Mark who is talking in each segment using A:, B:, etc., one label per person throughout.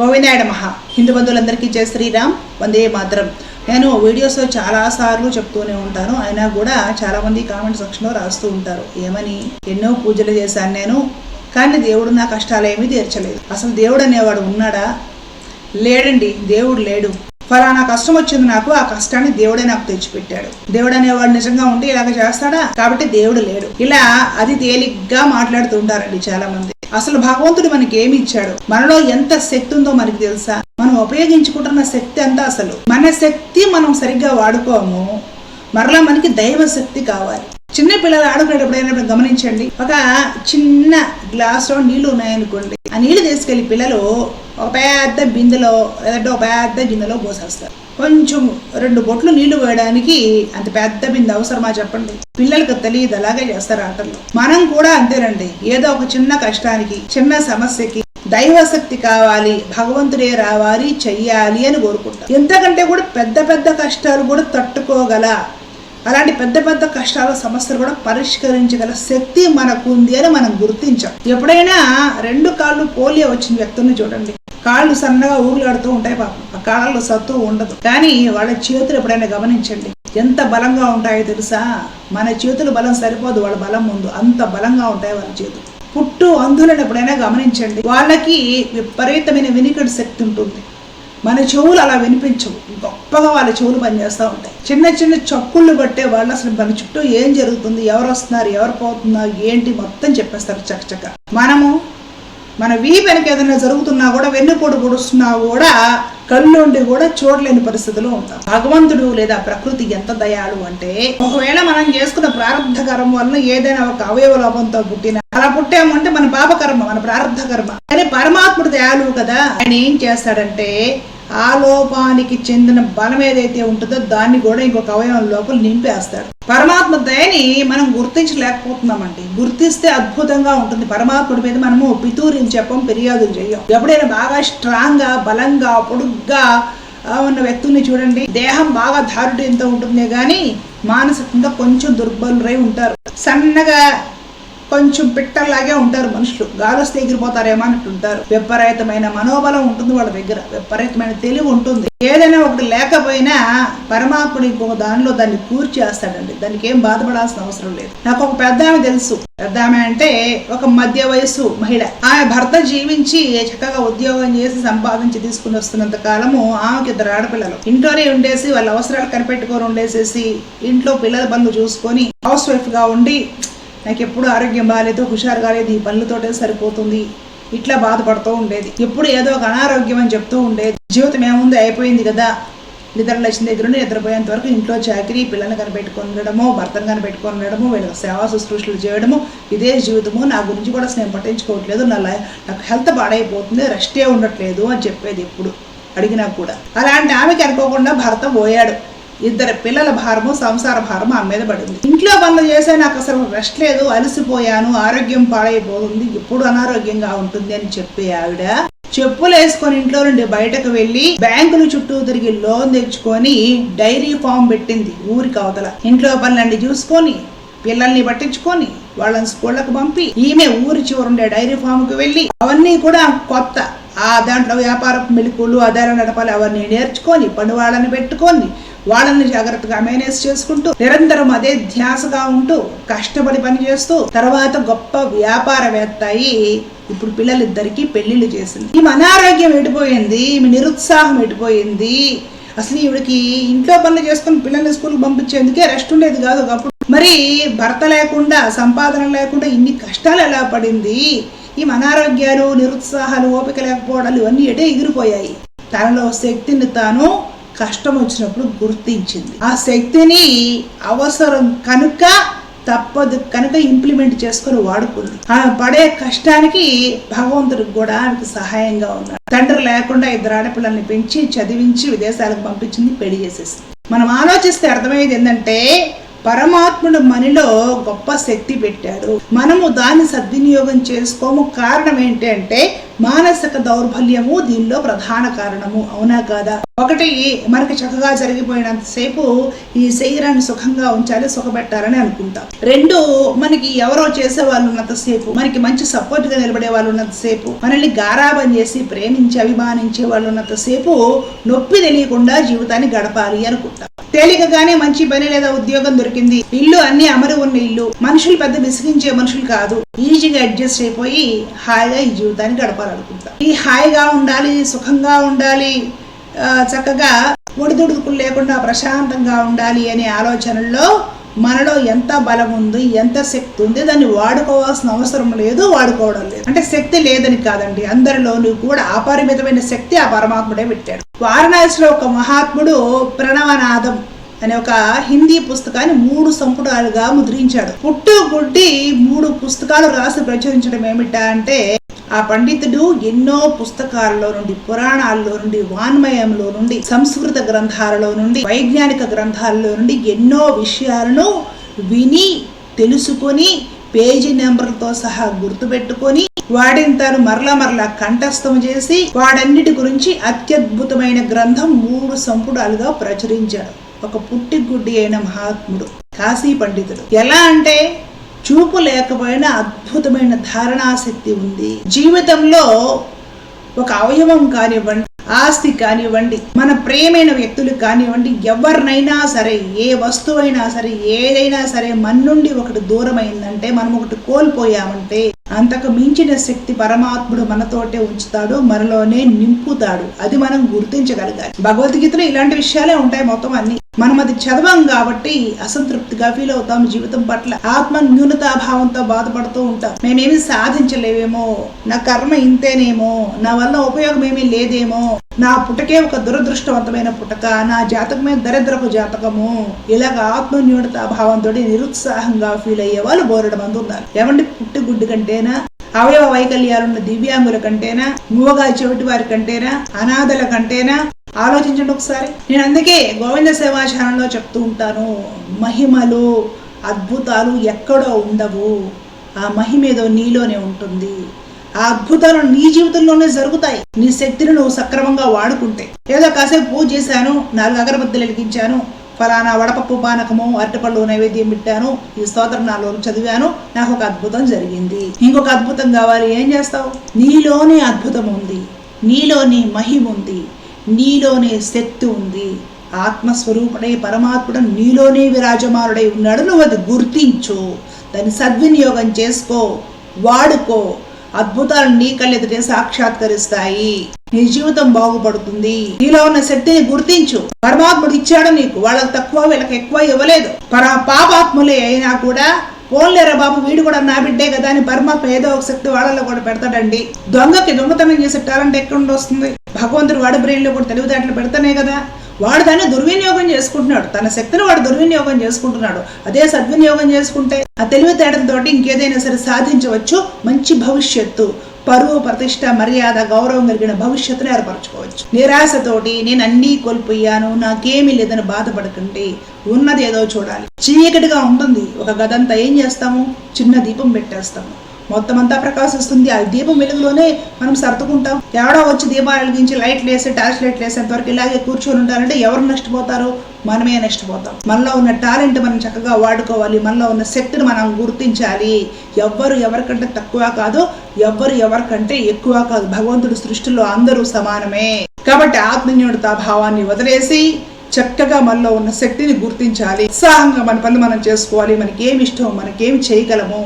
A: గోవిందాయ మహా. హిందూ బంధువులందరికీ జయ శ్రీరామ్ వందే మాత్రం. నేను వీడియోస్లో చాలాసార్లు చెప్తూనే ఉంటాను. అయినా కూడా చాలామంది కామెంట్ సెక్షన్లో రాస్తూ ఉంటారు. ఏమని? ఎన్నో పూజలు చేశాను నేను కానీ దేవుడు నా కష్టాలేమీ తీర్చలేదు. అసలు దేవుడు అనేవాడు ఉన్నాడా? లేడండి దేవుడు లేడు. ఫలానా కష్టం వచ్చింది నాకు ఆ కష్టాన్ని దేవుడే నాకు తెచ్చిపెట్టాడు. దేవుడు అనేవాడు నిజంగా ఉంటే ఇలాగ చేస్తాడా? కాబట్టి దేవుడు లేడు. ఇలా అది తేలిగ్గా మాట్లాడుతూ ఉంటారండి చాలా మంది అసలు భగవంతుడు మనకి ఏమి ఇచ్చాడు? మనలో ఎంత శక్తి ఉందో మనకి తెలుసా? మనం ఉపయోగించుకుంటున్న శక్తి అంతా అసలు. మన శక్తి మనం సరిగ్గా వాడుకోము. మరలా మనకి దైవ శక్తి కావాలి. చిన్న పిల్లలు ఆడుకునేటప్పుడు అయినప్పుడు గమనించండి. ఒక చిన్న గ్లాస్లో నీళ్ళు ఉన్నాయనుకోండి. ఆ నీళ్ళు తీసుకెళ్ళి పిల్లలు ఒక పెద్ద బిందెలో లేదంటే ఒక పెద్ద గిన్నెలో పోసేస్తారు. కొంచెం రెండు బొట్లు నీళ్ళు వేయడానికి అంత పెద్ద బిందె అవసరమా చెప్పండి? పిల్లలకు తెలియదు అలాగే చేస్తారు ఆటల్లో. మనం కూడా అంతేనండి. ఏదో ఒక చిన్న కష్టానికి చిన్న సమస్యకి దైవశక్తి కావాలి భగవంతుడే రావాలి చెయ్యాలి అని కోరుకుంటాం. ఎంతకంటే కూడా పెద్ద పెద్ద కష్టాలు కూడా తట్టుకోగల అలాంటి పెద్ద పెద్ద కష్టాల సమస్యలు కూడా పరిష్కరించగల శక్తి మనకు ఉంది అని మనం గుర్తించాం. ఎప్పుడైనా రెండు కాళ్ళు పోలియో వచ్చిన వ్యక్తుల్ని చూడండి. కాళ్ళు సన్నగా ఊర్లాడుతూ ఉంటాయి పాపం. ఆ కాళ్ళలో సత్తు ఉండదు. కానీ వాళ్ళ చేతులు ఎప్పుడైనా గమనించండి. ఎంత బలంగా ఉంటాయో తెలుసా? మన చేతుల బలం సరిపోదు వాళ్ళ బలం ముందు అంత బలంగా ఉంటాయి వాళ్ళ చేతులు. పుట్టు అంధులను ఎప్పుడైనా గమనించండి. వాళ్ళకి విపరీతమైన వినికిడి శక్తి ఉంటుంది. మన చెవులు అలా వినిపించవు. గొప్పగా వాళ్ళ చెవులు పనిచేస్తూ ఉంటాయి. చిన్న చిన్న చక్కుళ్ళు పట్టే వాళ్ళు అసలు మన చుట్టూ ఏం జరుగుతుంది? ఎవరు వస్తున్నారు? ఎవరు పోతున్నారు? ఏంటి? మొత్తం చెప్పేస్తారు చక్కచక్క మనము మన వీ వెనక ఏదైనా జరుగుతున్నా కూడా వెన్నుపోటు పొడుస్తున్నా కూడా కళ్ళుండి కూడా చూడలేని పరిస్థితిలో ఉంటాం. భగవంతుడు లేదా ప్రకృతి ఎంత దయాలు అంటే ఒకవేళ మనం చేసుకున్న ప్రారంభ కర్మ వలన ఏదైనా ఒక అవయవ లోపంతో పుట్టిన అలా పుట్టామంటే మన పాపకర్మ మన ప్రారంభ కర్మ. కానీ పరమాత్ముడు దయాలు కదా. ఆయన ఏం చేస్తాడంటే ఆ లోపానికి చెందిన బలం ఏదైతే ఉంటుందో దాన్ని కూడా ఇంకొక అవయవం లోపల నింపేస్తాడు. పరమాత్మ దయని మనం గుర్తించలేకపోతున్నామండి. గుర్తిస్తే అద్భుతంగా ఉంటుంది. పరమాత్ముడి మీద మనము పితూరిని చెప్పం ఫిర్యాదులు చెయ్యం. ఎప్పుడైనా బాగా స్ట్రాంగ్గా బలంగా పొడుగ్గా ఉన్న వ్యక్తుల్ని చూడండి. దేహం బాగా దారుఢ్యంతో ఉంటుంది కానీ మానసికంగా కొంచెం దుర్బలురై ఉంటారు. సన్నగా కొంచెం పిట్టల్లాగే ఉంటారు మనుషులు. గాలొస్తే ఎగిరిపోతారేమో అన్నట్టు ఉంటారు విపరీతమైన మనోబలం ఉంటుంది వాళ్ళ దగ్గర. విపరీతమైన తెలివి ఉంటుంది. ఏదైనా ఒకటి లేకపోయినా పరమాత్ముడు ఇంకొక దానిలో దాన్ని కూర్చేస్తాడండి దానికి ఏం బాధపడాల్సిన అవసరం లేదు. నాకు ఒక పెద్ద ఆమె తెలుసు. పెద్ద ఆమె అంటే ఒక మధ్య వయసు మహిళ. ఆమె భర్త జీవించి చక్కగా ఉద్యోగం చేసి సంపాదించి తీసుకుని వస్తున్నంత కాలము ఆమెకి ఇద్దరు ఆడపిల్లలు. ఇంట్లోనే ఉండేసి వాళ్ళ అవసరాలు కనిపెట్టుకొని ఉండేసేసి ఇంట్లో పిల్లల బంధు చూసుకొని హౌస్ వైఫ్గా ఉండి నాకు ఎప్పుడు ఆరోగ్యం బాగాలేదు హుషారు కాలేదు ఈ పనులతోటే సరిపోతుంది. ఇట్లా బాధపడుతూ ఉండేది. ఎప్పుడు ఏదో ఒక అనారోగ్యం అని చెప్తూ ఉండేది. జీవితం ఏముంది? అయిపోయింది కదా. నిద్ర లేచిన దగ్గర నుండి నిద్రపోయేంత వరకు ఇంట్లో చాకరీ పిల్లల్ని కనిపెట్టుకొని ఉండడము భర్తను కనిపెట్టుకొని ఉండడము వీళ్ళకి సేవా శుశ్రూషలు చేయడము ఇదే జీవితము. నా గురించి కూడా నేను పట్టించుకోవట్లేదు. నా లై నాకు హెల్త్ పాడైపోతుంది రెస్టే ఉండట్లేదు అని చెప్పేది ఎప్పుడు అడిగినా కూడా. అలాంటి ఆమెకి అనుకోకుండా భర్త పోయాడు. ఇద్దరు పిల్లల భారము సంసార భారము ఆమె మీద పడింది. ఇంట్లో పనులు చేసే నాకు అసలు రెస్ట్ లేదు అలసిపోయాను ఆరోగ్యం పాడైపోతుంది ఎప్పుడు అనారోగ్యంగా ఉంటుంది అని చెప్పి ఆవిడ చెప్పులు వేసుకొని ఇంట్లో నుండి బయటకు వెళ్ళి బ్యాంకులు చుట్టూ తిరిగి లోన్ తెచ్చుకొని డైరీ ఫామ్ పెట్టింది ఊరికి అవతల. ఇంట్లో పనులన్నీ చూసుకొని పిల్లల్ని పట్టించుకొని వాళ్ళని స్కూళ్ళకు పంపి ఈమె ఊరి చివరుండే డైరీ ఫామ్కు వెళ్ళి అవన్నీ కూడా కొత్త. ఆ దాంట్లో వ్యాపార మెలుకులు ఆధారం నడపాలి. అవన్నీ నేర్చుకొని పని వాళ్ళని పెట్టుకొని వాళ్ళని జాగ్రత్తగా మేనేజ్ చేసుకుంటూ నిరంతరం అదే ధ్యాసగా ఉంటూ కష్టపడి పని చేస్తూ తర్వాత గొప్ప వ్యాపారవేత్త అయి ఇప్పుడు పిల్లలిద్దరికీ పెళ్ళిళ్ళు చేసింది. ఈమె అనారోగ్యం ఎడిపోయింది ఈమె నిరుత్సాహం ఎడిపోయింది. అసలు ఈవిడికి ఇంట్లో పనులు చేసుకుని పిల్లల్ని స్కూల్కి పంపించేందుకే రెస్ట్ ఉండేది కాదు ఒకప్పుడు. మరి భర్త లేకుండా సంపాదన లేకుండా ఇన్ని కష్టాలు ఎలా పడింది? ఈ అనారోగ్యాలు నిరుత్సాహాలు ఓపిక లేకపోవడాలు ఇవన్నీ ఎటే ఎగిరిపోయాయి. తనలో శక్తిని తాను కష్టం వచ్చినప్పుడు గుర్తించింది. ఆ శక్తిని అవసరం కనుక తప్పదు కనుక ఇంప్లిమెంట్ చేసుకొని వాడుకుంది. ఆమె పడే కష్టానికి భగవంతుడికి కూడా ఆమెకు సహాయంగా ఉన్నాడు. తండ్రి లేకుండా ఇద్దరు ఆడపిల్లల్ని పెంచి చదివించి విదేశాలకు పంపించింది పెళ్ళి చేసేసి మనం ఆలోచిస్తే అర్థమయ్యేది ఏంటంటే పరమాత్ముడు మనలో గొప్ప శక్తి పెట్టాడు. మనము దాన్ని సద్వినియోగం చేసుకోము. కారణం ఏంటంటే మానసిక దౌర్బల్యము దీనిలో ప్రధాన కారణము. అవునా కాదా? ఒకటి మనకి చక్కగా జరిగిపోయినంతసేపు ఈ శరీరాన్ని సుఖంగా ఉంచాలి సుఖపెట్టాలని అనుకుంటాం. రెండు మనకి ఎవరో చేసే వాళ్ళు ఉన్నంతసేపు మనకి మంచి సపోర్ట్గా నిలబడే వాళ్ళు ఉన్నంతసేపు మనల్ని గారాబం చేసి ప్రేమించి అభిమానించే వాళ్ళు ఉన్నంతసేపు నొప్పి తెలియకుండా జీవితాన్ని గడపాలి అనుకుంటాం. తేలికగానే మంచి పని లేదా ఉద్యోగం దొరికింది. ఇల్లు అన్ని అమరు ఉన్న ఇల్లు. మనుషులు పెద్ద విసిగించే మనుషులు కాదు. ఈజీగా అడ్జస్ట్ అయిపోయి హాయిగా ఈ జీవితాన్ని గడపాలనుకుంటాం. ఈ హాయిగా ఉండాలి సుఖంగా ఉండాలి చక్కగా ఒడిదుడుకులు లేకుండా ప్రశాంతంగా ఉండాలి అనే ఆలోచనల్లో మనలో ఎంత బలం ఉంది ఎంత శక్తి ఉంది దాన్ని వాడుకోవాల్సిన అవసరం లేదు వాడుకోవడం లేదు. అంటే శక్తి లేదని కాదండి. అందరిలోనూ కూడా అపరిమితమైన శక్తి ఆ పరమాత్ముడే పెట్టాడు. వారణాసిలో ఒక మహాత్ముడు ప్రణవనాథం అనే ఒక హిందీ పుస్తకాన్ని మూడు సంపుటాలుగా ముద్రించాడు. పుట్టు గుడ్డి మూడు పుస్తకాలు రాసి ప్రచురించడం ఏమిటా అంటే ఆ పండితుడు ఎన్నో పుస్తకాలలో నుండి పురాణాల్లో నుండి వాన్మయంలో నుండి సంస్కృత గ్రంథాలలో నుండి వైజ్ఞానిక గ్రంథాలలో నుండి ఎన్నో విషయాలను విని తెలుసుకొని పేజీ నెంబర్లతో సహా గుర్తుపెట్టుకొని వాడిని తాను మరలా మరలా కంఠస్థం చేసి వాడన్నిటి గురించి అత్యద్భుతమైన గ్రంథం మూడు సంపుటాలుగా ప్రచురించాడు. ఒక పుట్టిగుడ్డి అయిన మహాత్ముడు కాశీ పండితుడు. ఎలా అంటే చూపు లేకపోయినా అద్భుతమైన ధారణాశక్తి ఉంది. జీవితంలో ఒక అవయవం కానివ్వండి ఆస్తి కానివ్వండి మన ప్రేమైన వ్యక్తులు కానివ్వండి ఎవరినైనా సరే ఏ వస్తువైనా సరే ఏదైనా సరే మన నుండి ఒకటి దూరమైందంటే మనం ఒకటి కోల్పోయామంటే అంతకు మించిన శక్తి పరమాత్ముడు మనతోటే ఉంచుతాడు మనలోనే నింపుతాడు. అది మనం గుర్తించగలగాలి. భగవద్గీతలో ఇలాంటి విషయాలే ఉంటాయి మొత్తం అన్ని. మనం అది చదవం కాబట్టి అసంతృప్తిగా ఫీల్ అవుతాం జీవితం పట్ల. ఆత్మ న్యూనతాభావంతో బాధపడుతూ ఉంటాం. మేమేమి సాధించలేవేమో. నా కర్మ ఇంతేనేమో. నా వల్ల ఉపయోగం ఏమీ లేదేమో. నా పుటకే ఒక దురదృష్టవంతమైన పుటక. నా జాతకమే దరిద్రపు జాతకము. ఇలాగ ఆత్మ న్యూనతాభావంతో నిరుత్సాహంగా ఫీల్ అయ్యే వాళ్ళు బోరడు మంది ఉన్నారు. ఏమండి పుట్టి గుడ్డు కంటేనా? అవయవ వైకల్యాలున్న దివ్యాంగుల కంటేనా? మూవగా చెవిటి వారి కంటేనా? అనాథల కంటేనా? ఆలోచించండి ఒకసారి. నేను అందుకే గోవింద సేవాచారంలో చెప్తూ ఉంటాను మహిమలు అద్భుతాలు ఎక్కడో ఉండవు. ఆ మహిమేదో నీలోనే ఉంటుంది. ఆ అద్భుతాలు నీ జీవితంలోనే జరుగుతాయి. నీ శక్తిని నువ్వు సక్రమంగా వాడుకుంటే. ఏదో కాసేపు పూజ చేశాను నాలుగు అగరబత్తులు వెలిగించాను ఫలానా వడపప్పు పానకము అరటిపళ్ళు నైవేద్యం పెట్టాను ఈ స్తోత్రం నాలో చదివాను నాకు ఒక అద్భుతం జరిగింది. ఇంకొక అద్భుతం కావాలి ఏం చేస్తావు? నీలోనే అద్భుతం ఉంది. నీలోని మహిమ ఉంది. నీలోనే శక్తి ఉంది. ఆత్మస్వరూపుడై పరమాత్ముడు నీలోనే విరాజమానుడై ఉన్నాడు. నువ్వు అది గుర్తించు. దాన్ని సద్వినియోగం చేసుకో. వాడుకో. అద్భుతాలు నీ కళ్ళెదుటే సాక్షాత్కరిస్తాయి. నీ జీవితం బాగుపడుతుంది. నీలో ఉన్న శక్తిని గుర్తించు. పరమాత్ముడు ఇచ్చాడు నీకు. వాళ్ళకి తక్కువ వీళ్ళకి ఎక్కువ ఇవ్వలేదు. పర పాపాత్ములే అయినా కూడా పోన్లేరా బాబు వీడు కూడా నా బిడ్డే కదా అని పరమాత్మ ఏదో ఒక శక్తి వాళ్ళలో కూడా పెడతాడండి. దొంగకి దొంగతనం చేసే టాలెంట్ ఎక్కడ వస్తుంది భగవంతుడు వాడు బ్రెయిన్లో కూడా తెలివితేటలు పెడతానే కదా. వాడు దాన్ని దుర్వినియోగం చేసుకుంటున్నాడు. తన శక్తిని వాడు దుర్వినియోగం చేసుకుంటున్నాడు. అదే సద్వినియోగం చేసుకుంటే ఆ తెలివితేటలతోటి ఇంకేదైనా సరే సాధించవచ్చు. మంచి భవిష్యత్తు పరువు ప్రతిష్ట మర్యాద గౌరవం కలిగిన భవిష్యత్తును ఏర్పరచుకోవచ్చు. నిరాశతోటి నేను అన్నీ కోల్పోయాను నాకేమీ లేదని బాధపడకండి. ఉన్నది ఏదో చూడాలి. చీకటిగా ఉంటుంది. ఒక గదంతా ఏం చేస్తాము? చిన్న దీపం పెట్టేస్తాము. మొత్తం అంతా ప్రకాశిస్తుంది. ఆ దీపం వెలుగులోనే మనం సర్దుకుంటాం. ఎవడో వచ్చి దీపాలు వెలిగించి లైట్లు వేసి టార్చ్ లైట్లు వేసేంత వరకు ఇలాగే కూర్చొని ఉంటారంటే ఎవరు నష్టపోతారు? మనమే నష్టపోతాం. మనలో ఉన్న టాలెంట్ మనం చక్కగా వాడుకోవాలి. మనలో ఉన్న శక్తిని మనం గుర్తించాలి. ఎవ్వరు ఎవరికంటే తక్కువ కాదు ఎవ్వరు ఎవరికంటే ఎక్కువ కాదు. భగవంతుడి సృష్టిలో అందరూ సమానమే. కాబట్టి ఆత్మన్యూనతా భావాన్ని వదిలేసి చక్కగా మనలో ఉన్న శక్తిని గుర్తించాలి. ఉత్సాహంగా మన పనులు మనం చేసుకోవాలి. మనకి ఇష్టం మనకేమి చేయగలము?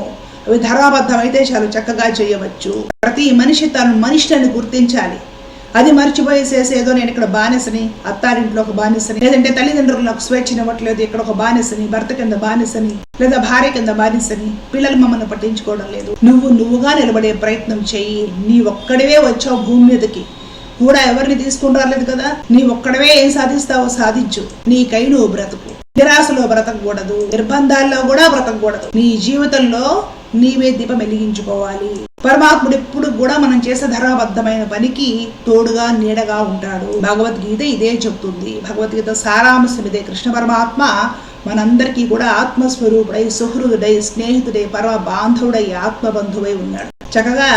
A: అవి ధరాబద్ధమైతే చాలు చక్కగా చేయవచ్చు. ప్రతి మనిషి తను మనిషిని గుర్తించాలి. అది మర్చిపోయేసేసి ఏదో నేను ఇక్కడ బానిసని అత్తారింట్లో ఒక బానిసని లేదంటే తల్లిదండ్రులు నాకు స్వేచ్ఛనివ్వట్లేదు ఇక్కడ ఒక బానిసని భర్త కింద బానిసని లేదా భార్య కింద బానిసని పిల్లలు మమ్మల్ని పట్టించుకోవడం లేదు. నువ్వు నువ్వుగా నిలబడే ప్రయత్నం చెయ్యి. నీ ఒక్కడివే వచ్చావు భూమి మీదకి. కూడా ఎవరిని తీసుకుని రాలేదు కదా? నీ ఒక్కడవే ఏం సాధిస్తావో సాధించు. నీకై నువ్వు బ్రతుకు. నిరాశలో బ్రతకూడదు. నిర్బంధాల్లో కూడా బ్రతకూడదు. నీ జీవితంలో నీవే దీపం వెలిగించుకోవాలి. పరమాత్ముడు ఎప్పుడు కూడా మనం చేసే ధర్మబద్ధమైన పనికి తోడుగా నీడగా ఉంటాడు. భగవద్గీత ఇదే చెప్తుంది. భగవద్గీత సారాంశం ఇదే. కృష్ణ పరమాత్మ మనందరికీ కూడా ఆత్మస్వరూపుడై సుహృదుడై స్నేహితుడై పరమ బాంధవుడై ఆత్మబంధువై ఉన్నాడు. చక్కగా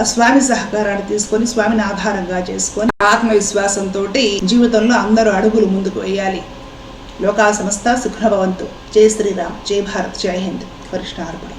A: ఆ స్వామి సహకారాన్ని తీసుకొని స్వామిని ఆధారంగా చేసుకొని ఆత్మవిశ్వాసంతో జీవితంలో అందరూ అడుగులు ముందుకు వేయాలి. లోకా సంస్థ సుఖభవంతు జై శ్రీరామ్. జై భారత్. జై హింద్. కృష్ణార్పణ